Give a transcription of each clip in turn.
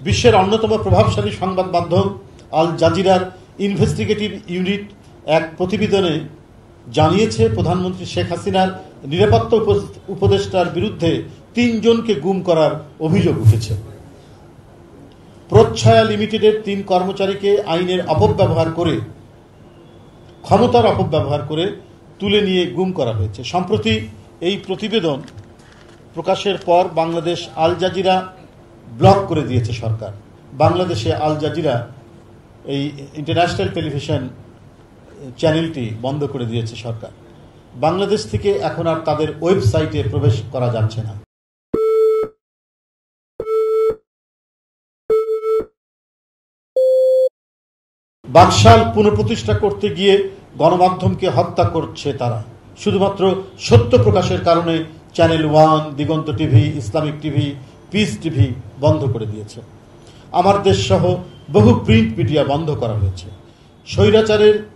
বিশ্বের অন্যতম প্রভাবশালী সংবাদ মাধ্যম আল জাজিরার ইনভেস্টিগেটিভ ইউনিট এক প্রতিবেদনে জানিয়েছে, প্রধানমন্ত্রী শেখ হাসিনার নিরাপত্তা উপ- উপদেষ্টার বিরুদ্ধে তিনজনকে গুম করার অভিযোগ উঠেছে। প্রচ্ছায়া লিমিটেডের তিন কর্মচারীকে আইনের অপব্যবহার করে, ক্ষমতার অপব্যবহার করে তুলে নিয়ে গুম করা হয়েছে। সম্প্রতি এই প্রতিবেদন প্রকাশের পর বাংলাদেশ আল জাজিরা ব্লক করে দিয়েছে সরকার। বাংলাদেশে আল জাজিরা এই ইন্টারন্যাশনাল টেলিভিশন চ্যানেলটি বন্ধ করে দিয়েছে সরকার। বাংলাদেশ থেকে এখন আর তাদের ওয়েবসাইটে প্রবেশ করা যাচ্ছে না। বাকশাল পুনঃপ্রতিষ্ঠা করতে গিয়ে গণমাধ্যমকে হত্যা করছে তারা। শুধুমাত্র সত্য প্রকাশের কারণে channel one Diganta TV Islamic TV peace TV বন্ধ করে দিয়েছে। আমার দেশ সহ বহু প্রিন্ট মিডিয়া বন্ধ করা হয়েছে। স্বৈরাচারের,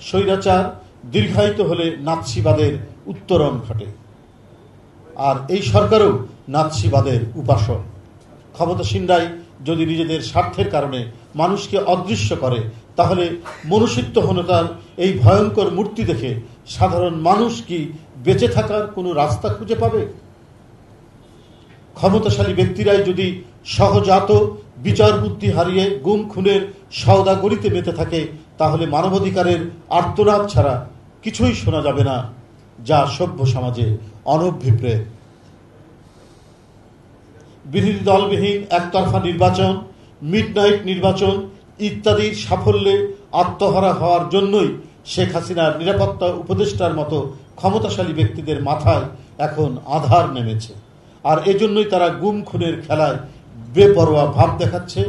স্বৈরাচার দীর্ঘায়িত হলে নাৎসিবাদের উত্তরণ ঘটে। আর এই সরকারও নাৎসিবাদের উপাসক। ক্ষমতাসীনরাই যদি নিজেদের স্বার্থের কারণে মানুষকে অদৃশ্য করে, তাহলে মনুষ্যত্বহীনতার এই ভয়ঙ্কর মূর্তি দেখে সাধারণ মানুষ কি বেঁচে থাকার কোনো রাস্তা খুঁজে পাবে? ক্ষমতাশালী ব্যক্তিরাই যদি সহজাত বিচার বুদ্ধি হারিয়ে গুম, খুনের সওদাগরিতে মেতে থাকে, তাহলে মানবাধিকারের আর্তনাদ ছাড়া কিছুই শোনা যাবে না, যা সভ্য সমাজে অনভিপ্রেত। বিরোধী দলবিহীন একতরফা নির্বাচন, মিডনাইট নির্বাচন ইত্যাদির সাফল্যে আত্মহারা হওয়ার জন্যই শেখ হাসিনার নিরাপত্তা উপদেষ্টার মতো ক্ষমতাশালী ব্যক্তিদের মাথায় এখন আধার নেমেছে। আর এজন্যই তারা গুম, খুনের খেলায় বেপরোয়া ভাব দেখাচ্ছে।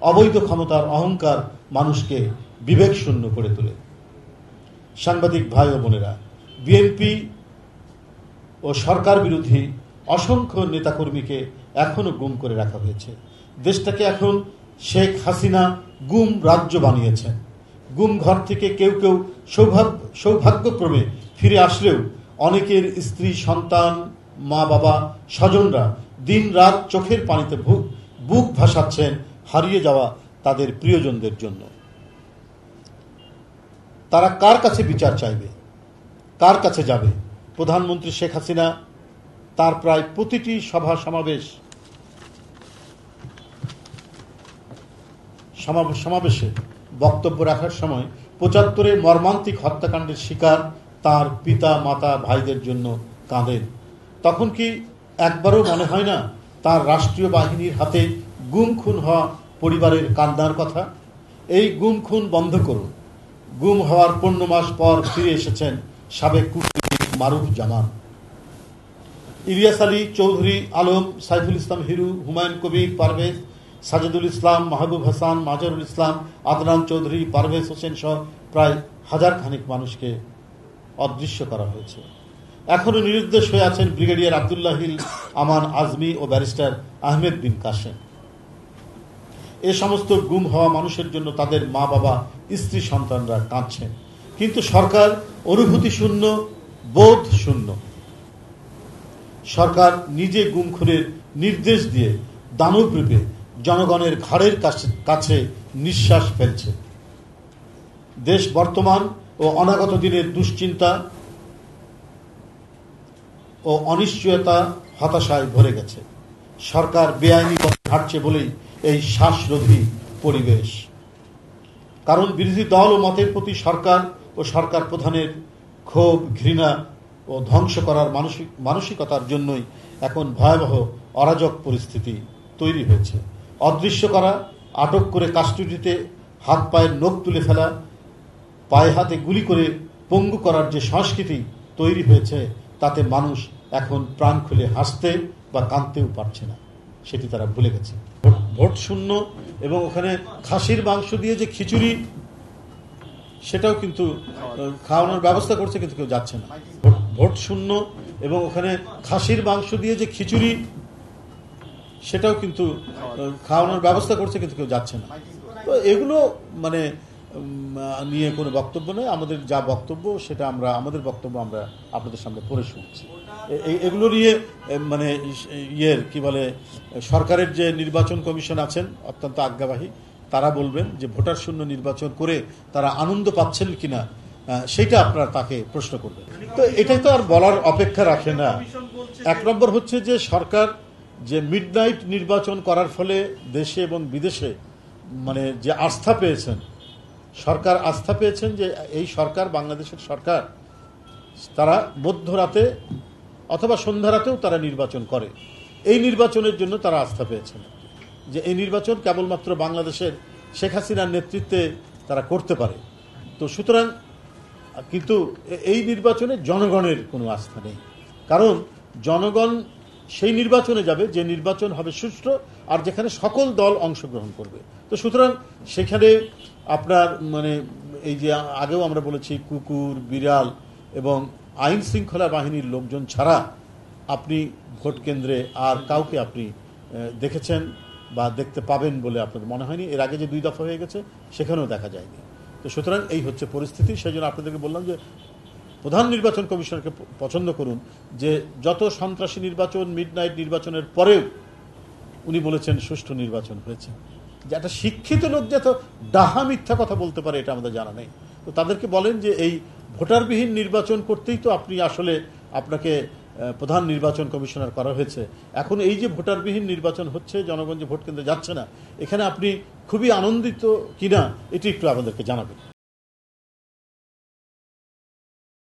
অবৈধ ক্ষমতার অহংকার মানুষকে বিবেক শূন্য করে তোলে। সাংবাদিক ভাই ও বোনেরা, বিএনপি ও সরকার বিরোধী অসংখ্য নেতাকর্মীকে এখনও গুম করে রাখা হয়েছে। দেশটাকে এখন শেখ হাসিনা গুম রাজ্য বানিয়েছেন। গুম ঘর থেকে কেউ কেউ সৌভাগ্য সৌভাগ্যক্রমে ফিরে আসলেও অনেকের স্ত্রী, সন্তান মা বাবা, স্বজনরা দিন রাত চোখের পানিতে বুক ভাসাচ্ছেন, হারিয়ে যাওয়া তাদের প্রিয়জনদের জন্য। তারা কার কাছে বিচার চাইবে? কার কাছে যাবে? প্রধানমন্ত্রী শেখ হাসিনা, তার প্রায় প্রতিটি সভা সমাবেশ সমাবেশে বক্তব্য রাখার সময় পঁচাত্তরে মর্মান্তিক হত্যাকাণ্ডের শিকার তার পিতা, মাতা, ভাইদের জন্য কাঁদেন তখন কি একবারও মনে হয় না তার রাষ্ট্রীয় বাহিনীর হাতে গুম খুন হওয়া পরিবারের কান্দার কথা? এই গুম খুন বন্ধ করুন। গুম হওয়ার পনেরো মাস পর ফিরে এসেছেন সাবেক কূটনীতিক মারুফ জামান। ইলিয়াস আলী চৌধুরী, আলম, সাইফুল ইসলাম হিরু, হুমায়ুন কবির, পারভেজ, সাজেদুল ইসলাম, মাহবুব হাসান, মাজরুল ইসলাম, আদনান চৌধুরী, পারভেজ হোসেন সহ প্রায় হাজার খানিক মানুষকে অদৃশ্য করা হয়েছে। এখনও নিরুদ্দেশ হয়ে আছেন ব্রিগেডিয়ার আবদুল্লাহিল আমান আজমি ও ব্যারিস্টার আহমেদ বিন কাসেম এ সমস্ত গুম হওয়া মানুষের জন্য তাদের মা বাবা, স্ত্রী সন্তানরা কাঁদছেন। কিন্তু সরকার অনুভূতি শূন্য, বোধ শূন্য। সরকার নিজে গুম খুনের নির্দেশ দিয়ে দানব রূপে জনগণের ঘাড়ের কাছে নিঃশ্বাস ফেলছে। দেশ বর্তমান ও অনাগত দিনের দুশ্চিন্তা ও অনিশ্চয়তা হতাশায় ভরে গেছে। সরকার বেআইনি পথে হাঁটছে বলেই এই শ্বাসরোধী পরিবেশ। কারণ বিরোধী দল ও মতের প্রতি সরকার ও সরকার প্রধানের ক্ষোভ, ঘৃণা ও ধ্বংস করার মানসিক, মানসিকতার জন্যই এখন ভয়াবহ অরাজক পরিস্থিতি তৈরি হয়েছে। অদৃশ্য করা, আটক করে কাস্টডিতে হাত পায়ের নখ তুলে ফেলা, পায়ে হাতে গুলি করে পঙ্গু করার যে সংস্কৃতি তৈরি হয়েছে, তাতে মানুষ এখন প্রাণ খুলে হাসতে বা কাঁদতেও পারছে না। সেটি তারা ভুলে গেছে। ভোট- শূন্য এবং ওখানে খাসির মাংস দিয়ে যে খিচুড়ি, সেটাও কিন্তু খাওয়ানোর ব্যবস্থা করছে কিন্তু কেউ যাচ্ছে না। ভোট শূন্য এবং ওখানে খাসির মাংস দিয়ে যে খিচুড়ি, সেটাও কিন্তু খাওয়ানোর ব্যবস্থা করছে কিন্তু কেউ যাচ্ছে না। তো এগুলো মানে নিয়ে কোনো বক্তব্য নেই। আমাদের যা বক্তব্য, সেটা আমরা, আমাদের বক্তব্য আমরা আপনাদের সামনে পড়ে শুনছি। এগুলো নিয়ে মানে ইয়ের, কি বলে, সরকারের যে নির্বাচন কমিশন আছেন, অত্যন্ত আজ্ঞাবাহী, তারা বলবেন যে ভোটার শূন্য নির্বাচন করে তারা আনন্দ পাচ্ছেন কিনা সেইটা আপনারা তাকে প্রশ্ন করবেন। তো এটাই তো আর বলার অপেক্ষা রাখে না। এক নম্বর হচ্ছে যে সরকার যে মিডনাইট নির্বাচন করার ফলে দেশে এবং বিদেশে মানে যে আস্থা পেয়েছেন সরকার আস্থা পেয়েছেন যে এই সরকার, বাংলাদেশের সরকার, তারা মধ্যরাতে অথবা সন্ধ্যা রাতেও তারা নির্বাচন করে। এই নির্বাচনের জন্য তারা আস্থা পেয়েছেন যে এই নির্বাচন কেবলমাত্র বাংলাদেশের শেখ হাসিনার নেতৃত্বে তারা করতে পারে। তো সুতরাং, কিন্তু এই নির্বাচনে জনগণের কোনো আস্থা নেই। কারণ জনগণ সেই নির্বাচনে যাবে, যে নির্বাচন হবে সুষ্ঠু আর যেখানে সকল দল অংশগ্রহণ করবে। তো সুতরাং সেখানে আপনার মানে এই যে আগেও আমরা বলেছি, কুকুর, বিড়াল এবং আইন শৃঙ্খলা বাহিনীর লোকজন ছাড়া আপনি ভোট কেন্দ্রে আর কাউকে আপনি দেখেছেন বা দেখতে পাবেন বলে আপনাদের মনে হয়নি। এর আগে যে দুই দফা হয়ে গেছে, সেখানেও দেখা যায়নি। তো সুতরাং এই হচ্ছে পরিস্থিতি। সেই জন্য আপনাদেরকে বললাম যে প্রধান নির্বাচন কমিশনকে পছন্দ করুন যে যত সন্ত্রাসী নির্বাচন মিডনাইট নির্বাচনের পরেও উনি বলেছেন সুষ্ঠু নির্বাচন হয়েছে। যে একটা শিক্ষিত লোক যে এত ডাহা মিথ্যা কথা বলতে পারে, এটা আমাদের জানা নেই। তো তাদেরকে বলেন যে এই ভোটারবিহীন নির্বাচন করতেই তো আপনি আসলে আপনাকে প্রধান নির্বাচন কমিশনার করা হয়েছে। এখন এই যে ভোটারবিহীন নির্বাচন হচ্ছে, জনগণ যে ভোট কেন্দ্রে যাচ্ছে না, এখানে আপনি খুবই আনন্দিত কিনা, এটি একটু আমাদেরকে জানাবেন।